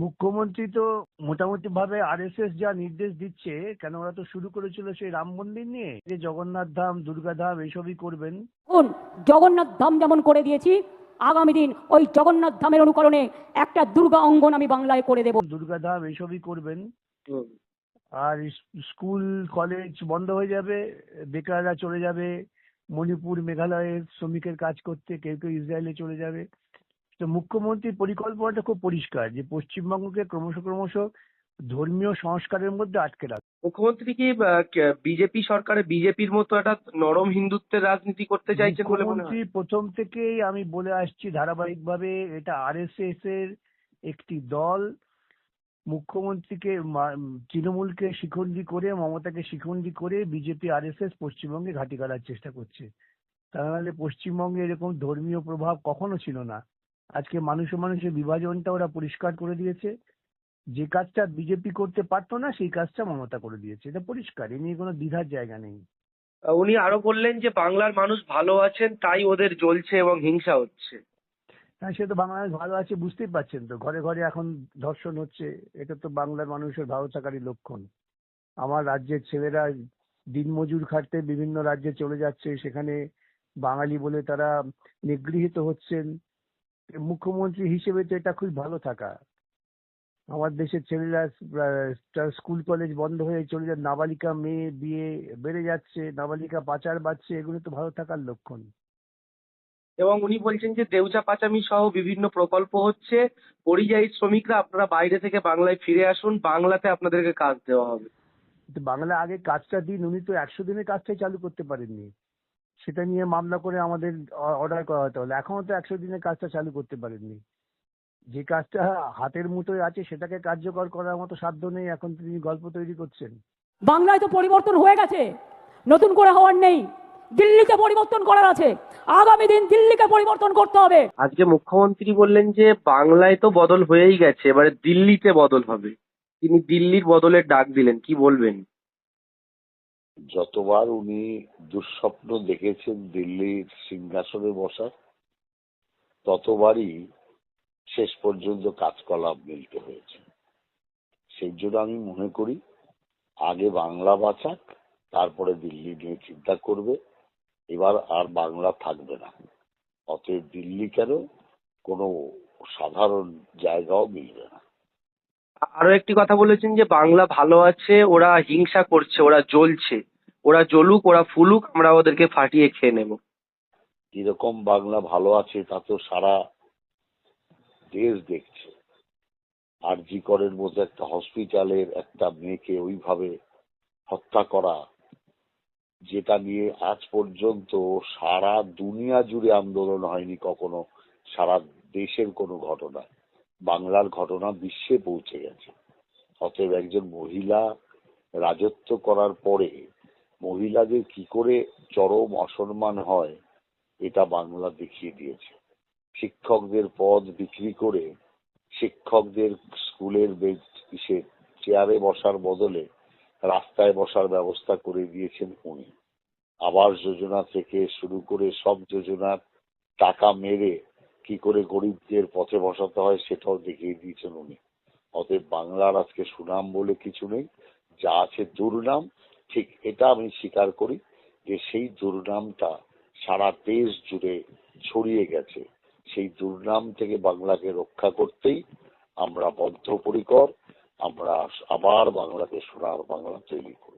মুখ্যমন্ত্রী তো মোটামুটি ভাবে আরএসএস যা নির্দেশ দিচ্ছে কেন ওরা তো শুরু করেছিল সেই রাম মন্দির নিয়ে? যে জগন্নাথ ধাম দুর্গা ধাম এইসবই করবেন। জগন্নাথ ধাম যেমন করে দিয়েছি আগামী দিন ওই জগন্নাথ ধামের অনুকরণে একটা দুর্গা অঙ্গন আমি বাংলায় করে দেব। দুর্গা ধাম এইসবই করবেন। আর স্কুল কলেজ বন্ধ হয়ে যাবে বেকাররা চলে যাবে মণিপুর মেঘালয়ের শ্রমিকের কাজ করতে কেউ কেউ ইসরায়েলে চলে যাবে। তো মুখ্যমন্ত্রীর পরিকল্পনাটা খুব পরিষ্কার যে পশ্চিমবঙ্গকে ক্রমশ ক্রমশ ধর্মীয় সংস্কারের মধ্যে আটকে রাখবে মুখ্যমন্ত্রী কি বিজেপি সরকারে বিজেপির মতো একটা নরম হিন্দুত্বের রাজনীতি করতে চাইছেন বলে মনে মুখ্যমন্ত্রী হয় প্রথম থেকেই আমি বলে আসছি ধারাবাহিকভাবে এটা আরএসএস এর একটি দল। মুখ্যমন্ত্রীকে তৃণমূলকে শিখন্ডি করে মমতাকে শিখন্ডি করে বিজেপি আরএসএস পশ্চিমবঙ্গে ঘাঁটি করার চেষ্টা করছে। তা নাহলে পশ্চিমবঙ্গে এরকম ধর্মীয় প্রভাব কখনো ছিল না। আজকে মানুষে মানুষের বিভাজনটা ওরা পরিষ্কার করে দিয়েছে। যে কাজটা বিজেপি করতে পারতো না সেই কাজটা মমতা করে দিয়েছে। এটা পরিষ্কার এ নিয়ে কোনো দ্বিধার জায়গা নেই। উনি আরও বললেন যে বাংলার মানুষ ভালো আছেন তাই ওদের জ্বলছে এবং হিংসা হচ্ছে। হ্যাঁ সে তো বাংলাদেশ ভালো আছে বুঝতেই পারছেন তো। ঘরে ঘরে এখন ধর্ষণ হচ্ছে এটা তো বাংলার মানুষের ভালো থাকারই লক্ষণ। আমার রাজ্যের ছেলেরা দিনমজুর খাটতে বিভিন্ন রাজ্যে চলে যাচ্ছে সেখানে বাঙালি বলে তারা নিগৃহীত হচ্ছেন। মুখ্যমন্ত্রী হিসেবে তো এটা খুব ভালো থাকা। আমার দেশের ছেলেরা স্কুল কলেজ বন্ধ হয়ে চলে যায় নাবালিকা মেয়ে বিয়ে বেড়ে যাচ্ছে নাবালিকা পাচার বাড়ছে এগুলো তো ভালো থাকার লক্ষণ। এবং উনি বলছেন যে দেউচা পাচামি সহ বিভিন্ন প্রকল্প হচ্ছে। পরিযায়ী শ্রমিকরা আপনারা বাইরে থেকে বাংলায় ফিরে আসুন বাংলাতে আপনাদেরকে কাজ দেওয়া হবে। কিন্তু বাংলা আগে কাজটা দিন উনি তো একশো দিনের কাজটাই চালু করতে পারেননি। সেটা নিয়ে মামলা করে আমাদের অর্ডার করা হতে। হলো এখনও তো একশো দিনের কাজটা চালু করতে পারেননি। যে কাজটা হাতের মুঠোয় আছে সেটাকে কার্যকর করার মতো সাধ্য নেই এখন তিনি গল্প তৈরি করছেন। বাংলায় তো পরিবর্তন হয়ে গেছে। নতুন করে হওয়ার নেই। দিল্লিতে পরিবর্তন করার আছে। আগামী দিন দিল্লিকে পরিবর্তন করতে হবে। আজকে মুখ্যমন্ত্রী বললেন যে বাংলায় তো বদল হয়েই গেছে এবারে দিল্লিতে বদল হবে। তিনি দিল্লির বদলের ডাক দিলেন কি বলবেন? যতবার উনি দুঃস্বপ্ন দেখেছেন দিল্লির সিংহাসনে বসার, ততবারই শেষ পর্যন্ত কাজকলাপ মিলতে হয়েছে। সেই জন্য আমি মনে করি, আগে বাংলা বাঁচাক, তারপরে দিল্লি নিয়ে চিন্তা করবে, এবার আর বাংলা থাকবে না। অতএব দিল্লি কেন কোনো সাধারণ জায়গাও মিলবে না। আরও একটি কথা বলেছেন যে, বাংলা ভালো আছে, ওরা হিংসা করছে, ওরা জ্বলছে। ওরা জ্বলুক, ওরা ফুলুক, আমরা ওদেরকে ফাটিয়ে খেয়ে নেব। কীরকম বাংলা ভালো আছে, তা তো সারা দেশ দেখছে। আর জি করের মতো একটা হসপিটালের একটা মেয়েকে ওইভাবে হত্যা করা, যেটা নিয়ে আজ পর্যন্ত সারা দুনিয়া জুড়ে আন্দোলন হয়নি কখনো, সারা দেশের কোনো ঘটনা। বাংলার ঘটনা বিশ্বে পৌঁছে গেছে। অতএব একজন মহিলা রাজত্ব করার পরে মহিলাদের কি করে চরম অসম্মান হয়, এটা বাংলা দেখিয়ে দিয়েছে। শিক্ষকদের পদ বিক্রি করে শিক্ষকদের স্কুলের বেঞ্চ- চেয়ারে বসার বদলে রাস্তায় বসার ব্যবস্থা করে দিয়েছেন উনি। আবাস যোজনা থেকে শুরু করে সব যোজনার টাকা মেরে কি করে গরিবদের পথে বসাতে হয় সেটাও দেখিয়ে দিয়েছেন উনি। অতএব বাংলার আজকে সুনাম বলে কিছু নেই, যা আছে দুর্নাম। ঠিক এটা আমি স্বীকার করি যে সেই দুর্নামটা সারা দেশ জুড়ে ছড়িয়ে গেছে। সেই দুর্নাম থেকে বাংলাকে রক্ষা করতেই আমরা বদ্ধপরিকর, আমরা আবার বাংলাকে সোনার বাংলা তৈরি করি।